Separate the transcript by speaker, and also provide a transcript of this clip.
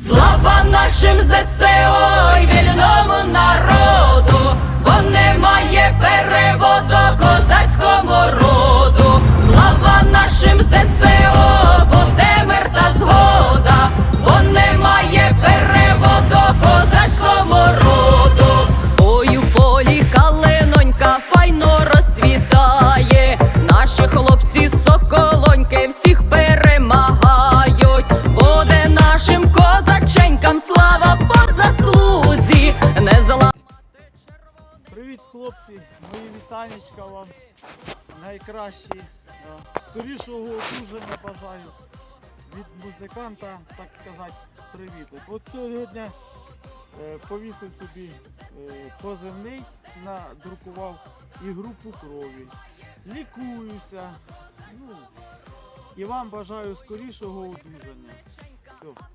Speaker 1: Слава нашим ЗСО і вільному народу, бо немає переводу козацькому роду. Слава нашим ЗСО, буде мир та згода, бо немає переводу козацькому роду. Ой, у полі калинонька файно розцвітає. Наші хлопці
Speaker 2: Привіт, хлопці! Мої вітанечка вам найкращі. Скорішого одужання бажаю від музиканта, так сказати, привіт. От сьогодні е, повісив собі е, позивний, надрукував і групу крові. Лікуюся. Ну, і вам бажаю скорішого одужання. Все.